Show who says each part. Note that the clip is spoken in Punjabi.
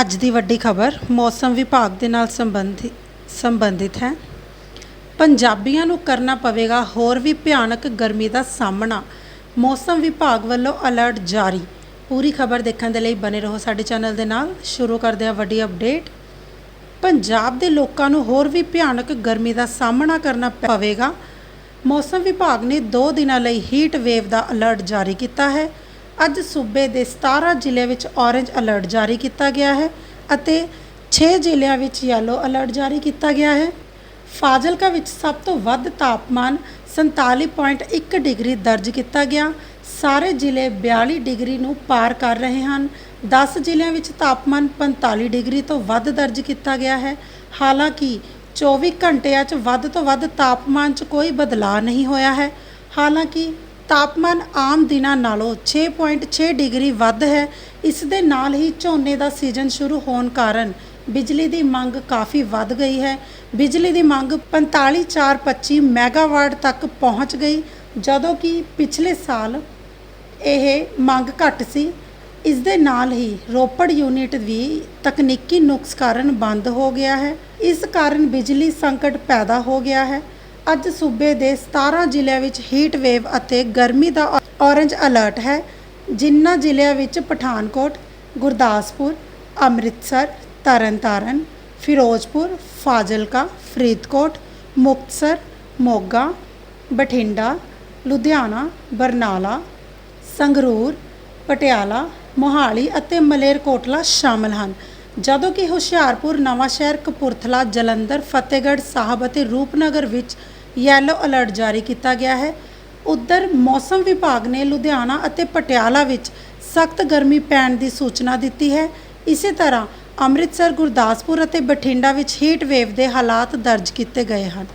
Speaker 1: ਅੱਜ ਦੀ ਵੱਡੀ ਖਬਰ, ਮੌਸਮ ਵਿਭਾਗ ਦੇ ਨਾਲ ਸੰਬੰਧਿਤ ਸੰਬੰਧਿਤ ਹੈ। ਪੰਜਾਬੀਆਂ ਨੂੰ ਕਰਨਾ ਪਵੇਗਾ ਹੋਰ ਵੀ ਭਿਆਨਕ ਗਰਮੀ ਦਾ ਸਾਹਮਣਾ। ਮੌਸਮ ਵਿਭਾਗ ਵੱਲੋਂ ਅਲਰਟ ਜਾਰੀ। ਪੂਰੀ ਖਬਰ ਦੇਖਣ ਦੇ ਲਈ ਬਨੇ ਰਹੋ ਸਾਡੇ ਚੈਨਲ ਦੇ ਨਾਲ। ਸ਼ੁਰੂ ਕਰਦੇ ਹਾਂ ਵੱਡੀ ਅਪਡੇਟ। ਪੰਜਾਬ ਦੇ ਲੋਕਾਂ ਨੂੰ ਹੋਰ ਵੀ ਭਿਆਨਕ ਗਰਮੀ ਦਾ ਸਾਹਮਣਾ ਕਰਨਾ ਪਵੇਗਾ। ਮੌਸਮ ਵਿਭਾਗ ਨੇ 2 ਦਿਨਾਂ ਲਈ ਹੀਟ ਵੇਵ ਦਾ ਅਲਰਟ ਜਾਰੀ ਕੀਤਾ ਹੈ। ਅੱਜ ਸੂਬੇ ਦੇ 17 ਜ਼ਿਲ੍ਹਿਆਂ ਵਿੱਚ ਔਰੇਂਜ ਅਲਰਟ ਜਾਰੀ ਕੀਤਾ ਗਿਆ ਹੈ ਅਤੇ 6 ਜ਼ਿਲ੍ਹਿਆਂ ਵਿੱਚ ਯੈਲੋ ਅਲਰਟ ਜਾਰੀ ਕੀਤਾ ਗਿਆ ਹੈ। ਫਾਜ਼ਿਲਕਾ ਵਿੱਚ ਸਭ ਤੋਂ ਵੱਧ ਤਾਪਮਾਨ 47.1 ਡਿਗਰੀ ਦਰਜ ਕੀਤਾ ਗਿਆ। ਸਾਰੇ ਜ਼ਿਲ੍ਹੇ 42 ਡਿਗਰੀ ਨੂੰ ਪਾਰ ਕਰ ਰਹੇ ਹਨ। 10 ਜ਼ਿਲ੍ਹਿਆਂ ਵਿੱਚ ਤਾਪਮਾਨ 45 ਡਿਗਰੀ ਤੋਂ ਵੱਧ ਦਰਜ ਕੀਤਾ ਗਿਆ ਹੈ। ਹਾਲਾਂਕਿ 24 ਘੰਟਿਆਂ 'ਚ ਵੱਧ ਤੋਂ ਵੱਧ ਤਾਪਮਾਨ 'ਚ ਕੋਈ ਬਦਲਾਅ ਨਹੀਂ ਹੋਇਆ ਹੈ। ਹਾਲਾਂਕਿ ਤਾਪਮਾਨ ਆਮ ਦਿਨਾਂ ਨਾਲੋਂ 6.6 ਡਿਗਰੀ ਵੱਧ ਹੈ। ਇਸ ਦੇ ਨਾਲ ਹੀ ਝੋਨੇ ਦਾ ਸੀਜ਼ਨ ਸ਼ੁਰੂ ਹੋਣ ਕਾਰਨ ਬਿਜਲੀ ਦੀ ਮੰਗ ਕਾਫੀ ਵੱਧ ਗਈ ਹੈ। ਬਿਜਲੀ ਦੀ ਮੰਗ 45425 ਮੈਗਾਵਾਟ ਤੱਕ ਪਹੁੰਚ ਗਈ, ਜਦੋਂ ਕਿ ਪਿਛਲੇ ਸਾਲ ਇਹ ਮੰਗ ਘੱਟ ਸੀ। ਇਸ ਦੇ ਨਾਲ ਹੀ ਰੋਪੜ ਯੂਨਿਟ ਵੀ ਤਕਨੀਕੀ ਨੁਕਸ ਕਾਰਨ ਬੰਦ ਹੋ ਗਿਆ ਹੈ। ਇਸ ਕਾਰਨ ਬਿਜਲੀ ਸੰਕਟ ਪੈਦਾ ਹੋ ਗਿਆ ਹੈ। ਅੱਜ ਸੂਬੇ ਦੇ 17 ਜ਼ਿਲ੍ਹਿਆਂ ਵਿੱਚ ਹੀਟ ਵੇਵ ਅਤੇ ਗਰਮੀ ਦਾ ਔਰੰਜ ਅਲਰਟ ਹੈ। ਜਿਨ੍ਹਾਂ ਜ਼ਿਲ੍ਹਿਆਂ ਵਿੱਚ ਪਠਾਨਕੋਟ, ਗੁਰਦਾਸਪੁਰ, ਅੰਮ੍ਰਿਤਸਰ, ਤਰਨਤਾਰਨ, ਫਿਰੋਜ਼ਪੁਰ, ਫਾਜ਼ਿਲਕਾ, ਫਰੀਦਕੋਟ, ਮੁਕਤਸਰ, ਮੋਗਾ, ਬਠਿੰਡਾ, ਲੁਧਿਆਣਾ, ਬਰਨਾਲਾ, ਸੰਗਰੂਰ, ਪਟਿਆਲਾ, ਮੋਹਾਲੀ ਅਤੇ ਮਲੇਰਕੋਟਲਾ ਸ਼ਾਮਲ ਹਨ। ਜਦੋਂ ਕਿ ਹੁਸ਼ਿਆਰਪੁਰ, ਨਵਾਂਸ਼ਹਿਰ, ਕਪੂਰਥਲਾ, ਜਲੰਧਰ, ਫਤਿਹਗੜ੍ਹ ਸਾਹਿਬ ਅਤੇ ਰੂਪਨਗਰ ਵਿੱਚ ਯੈਲੋ ਅਲਰਟ ਜਾਰੀ ਕੀਤਾ ਗਿਆ ਹੈ। ਉੱਧਰ ਮੌਸਮ ਵਿਭਾਗ ਨੇ ਲੁਧਿਆਣਾ ਅਤੇ ਪਟਿਆਲਾ ਵਿੱਚ ਸਖਤ ਗਰਮੀ ਪੈਣ ਦੀ ਸੂਚਨਾ ਦਿੱਤੀ ਹੈ। ਇਸੇ ਤਰ੍ਹਾਂ ਅੰਮ੍ਰਿਤਸਰ, ਗੁਰਦਾਸਪੁਰ ਅਤੇ ਬਠਿੰਡਾ ਵਿੱਚ ਹੀਟ ਵੇਵ ਦੇ ਹਾਲਾਤ ਦਰਜ ਕੀਤੇ ਗਏ ਹਨ।